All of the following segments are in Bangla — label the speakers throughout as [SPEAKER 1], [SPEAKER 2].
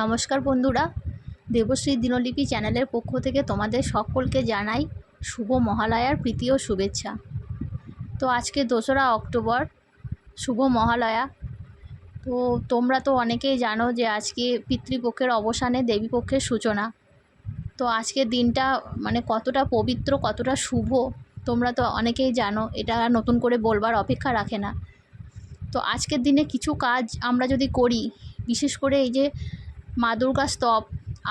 [SPEAKER 1] নমস্কার বন্ধুরা, দেবশ্রী দিনলিপি চ্যানেলের পক্ষ থেকে তোমাদের সকলকে জানাই শুভ মহালয়ার প্রীতি ও শুভেচ্ছা। তো আজকে দোসরা অক্টোবর, শুভ মহালয়া। তো তোমরা তো অনেকেই জানো যে আজকে পিতৃপক্ষের অবসানে দেবীপক্ষের সূচনা। তো আজকের দিনটা মানে কতটা পবিত্র, কতটা শুভ, তোমরা তো অনেকেই জানো, এটা নতুন করে বলবার অপেক্ষা রাখে না। তো আজকের দিনে কিছু কাজ আমরা যদি করি, বিশেষ করে এই যে মা দুর্গা স্তব।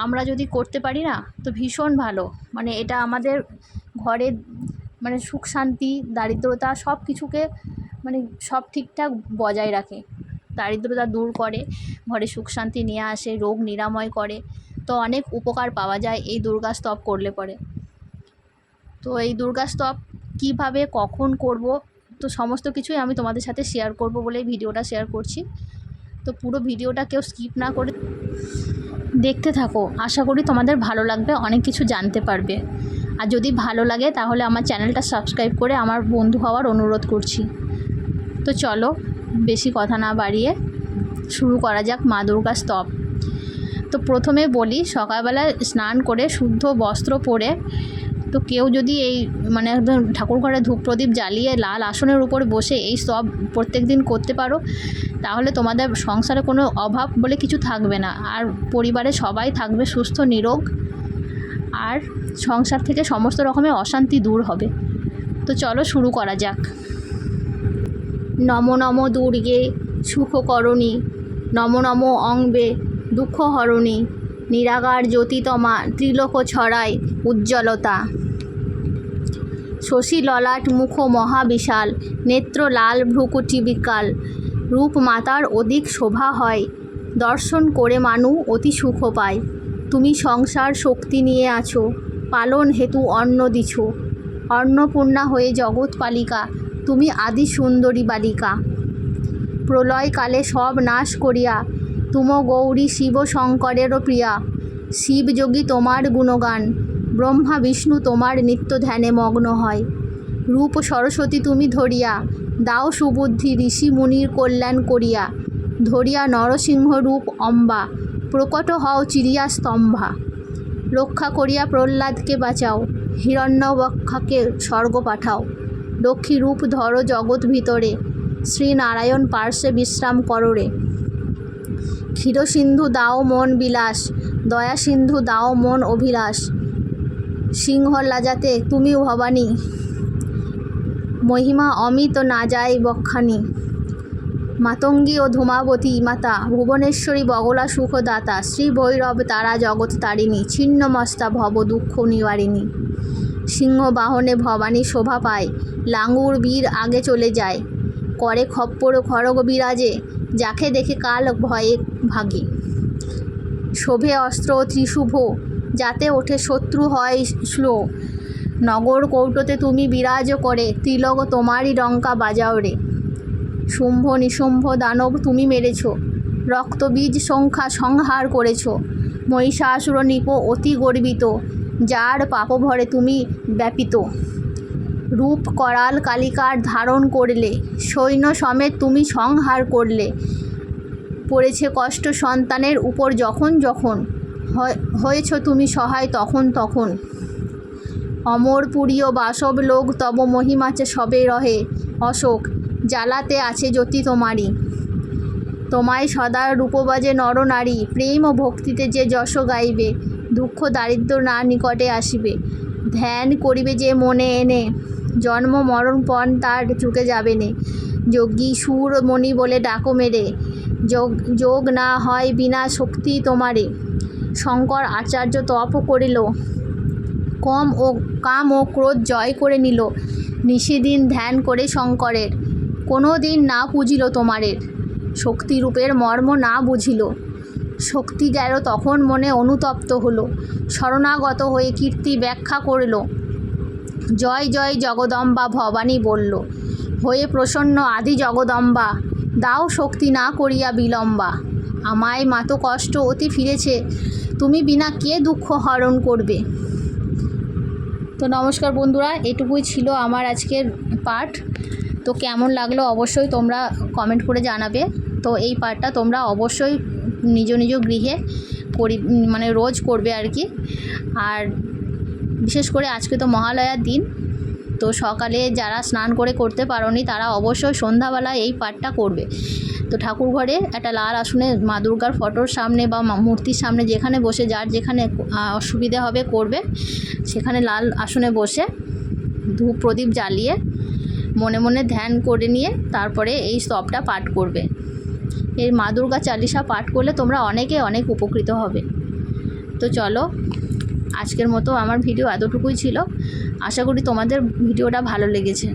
[SPEAKER 1] আমরা যদি করতে পারি না, তো ভীষণ ভালো। মানে এটা আমাদের ঘরে মানে সুখ, শান্তি, দারিদ্রতা সব কিছুকে মানে সব ঠিকঠাক বজায় রাখে। দারিদ্রতা দূর করে, ঘরে সুখ, শান্তি নিয়ে আসে, রোগ নিরাময় করে। তো অনেক উপকার পাওয়া যায় এই দুর্গা স্তব করলে পরে। তো এই দুর্গা স্তব কীভাবে, কখন করব, তো সমস্ত কিছুই আমি তোমাদের সাথে শেয়ার করব বলে ভিডিওটা শেয়ার করছি। তো পুরো ভিডিওটা কেউ স্কিপ না করে দেখতে থাকো। আশা করি তোমাদের ভালো লাগবে, অনেক কিছু জানতে পারবে। আর যদি ভালো লাগে, তাহলে আমার চ্যানেলটা সাবস্ক্রাইব করে আমার বন্ধু হওয়ার অনুরোধ করছি। তো চলো, বেশি কথা না বাড়িয়ে শুরু করা যাক মা দুর্গা স্তব। তো প্রথমে বলি সকালবেলা স্নান করে শুদ্ধ বস্ত্র পরে তো কেউ যদি এই মানে ঠাকুর ঘরে ধূপ প্রদীপ জ্বালিয়ে লাল আসনের উপর বসে এই সব প্রত্যেক দিন করতে পারো, তাহলে তোমাদের সংসারে কোনো অভাব বলে কিছু থাকবে না। আর পরিবারে সবাই থাকবে সুস্থ, নিরোগ, আর সংসার থেকে সমস্ত রকমের অশান্তি দূর হবে। তো চলো শুরু করা যাক। নম নম দুর্গে সুখকরণী, নম নম অঙ্গে দুঃখহরণী, নিরাগার জ্যোতিতমা, ত্রিলোক ছড়ায় উজ্জ্বলতা। শশী ললাট মুখ মহাবিশাল নেত্র লাল ভ্রুকুটি বিকাল রূপ মাতার অধিক শোভা হয়, দর্শন করে মানু অতি সুখ পায়। তুমি সংসার শক্তি নিয়ে আছো, পালন হেতু অন্ন দিছ। অন্নপূর্ণা হয়ে জগৎ পালিকা, তুমি আদি সুন্দরী বালিকা। প্রলয়কালে সব নাশ করিয়া তুম গৌরী শিব শঙ্করেরও প্রিয়া। শিবযোগী তোমার গুণগান ব্রহ্মা বিষ্ণু তোমার নিত্য ধ্যানে মগ্ন হয়। রূপ সরস্বতী তুমি ধরিয়া, দাও সুবুদ্ধি ঋষি মুনির কল্যাণ করিয়া। ধরিয়া নরসিংহ রূপ অম্বা, প্রকট হও চিরিয়া স্তম্ভা। রক্ষা করিয়া প্রহ্লাদকে বাঁচাও, হিরণ্যবক্ষাকে স্বর্গ পাঠাও। লক্ষ্মী রূপ ধরো জগৎ ভিতরে শ্রীনারায়ণ পার্শ্বে বিশ্রাম কররে। ক্ষীরসিন্ধু দাও মন বিলাস দয়া সিন্ধু দাও মন অভিলাষ। সিংহ লাজাতে তুমি ভবানী। মহিমা অমিত না যায় বক্ষানি মাতঙ্গী ও ধূমাবতী মাতা, ভুবনেশ্বরী বগলা সুখদাতা, শ্রী ভৈরব তারা জগৎ তারিণী, ছিন্নমস্তা ভব দুঃখ নিবারিণী। সিংহ বাহনে ভবানী শোভা পায় লাঙ্গুর বীর আগে চলে যায়। করে খপ্পর খড়গ বিরাজে, যাকে দেখে কাল ভয়ে ভাগে। শোভে অস্ত্র ত্রিশুভ যাতে ওঠে শত্রু হয় স্লো নগর কৌটোতে তুমি বিরাজ করে তিলক তোমারই ডঙ্কা বাজাও রে। শুম্ভ নিশুম্ভ দানব তুমি মেরেছ, রক্তবীজ সংখ্যা সংহার করেছ। মহিষাসুর নিপ অতি গর্বিত, যার পাপভরে তুমি ব্যাপিত। রূপ করাল কালিকার ধারণ করলে, সৈন্য সমেত তুমি সংহার করলে। পড়েছে কষ্ট সন্তানের উপর যখন যখন। হয়েছ তুমি সহায় তখন তখন। অমর পুরীয় বাসব লোক তব মহিমাচে সবে রহে। অশোক, জ্বালাতে আছে জ্যোতি তোমারই। তোমায় সদা রূপবাজে নরনারী প্রেম ও ভক্তিতে যে যশ গাইবে, দুঃখ দারিদ্র না নিকটে আসিবে। ধ্যান করিবে যে মনে এনে, জন্ম মরণ পণ তার চুকে যাবে নে। যোগী সুর মণি বলে ডাকো মেরে, যোগ যোগ না হয় বিনা শক্তি তোমারে। শঙ্কর আচার্য তপ করিল। কম ও কাম ও ক্রোধ জয় করে নিল। নিশিদিন ধ্যান করে শঙ্করের। কোনো দিন না পুজিল তোমারের। শক্তিরূপের মর্ম না বুঝিল। শক্তি গেল তখন মনে অনুতপ্ত হলো। শরণাগত হয়ে কীর্তি ব্যাখ্যা করল। জয় জয় জগদম্বা ভবানী বলল, হয়ে প্রসন্ন আদি জগদম্বা, দাও শক্তি না করিয়া বিলম্বা। আমায় মাতো কষ্ট অতি ফিরেছে। তুমি বিনা কে দুঃখ হরণ করবে। তো নমস্কার বন্ধুরা, এটুকুই ছিল আমার আজকের পাঠ। তো কেমন লাগল অবশ্যই তোমরা কমেন্ট করে জানাবে। তো এই পাঠটা তোমরা অবশ্যই নিজ নিজ গৃহে করি মানে রোজ করবে আর কি। আর বিশেষ করে আজকে তো মহালয়ার দিন। তো সকালে যারা স্নান করে করতে পারোনি, তারা অবশ্যই সন্ধ্যাবেলা এই পাঠটা করবে। তো ঠাকুর ঘরে একটা লাল আসনে মা দুর্গার ফটোর সামনে বা মূর্তির সামনে যেখানে বসে, যার যেখানে অসুবিধে হবে করবে, সেখানে লাল আসনে বসে ধূপ প্রদীপ জ্বালিয়ে মনে মনে ধ্যান করে নিয়ে তারপরে এই স্তবটা পাঠ করবে। এই মা দুর্গা চালিসা পাঠ করলে তোমরা অনেকে অনেক উপকৃত হবে। তো চলো আজকের মতো আমার ভিডিও এতটুকুই ছিল। আশা করি তোমাদের ভিডিওটা ভালো লেগেছে।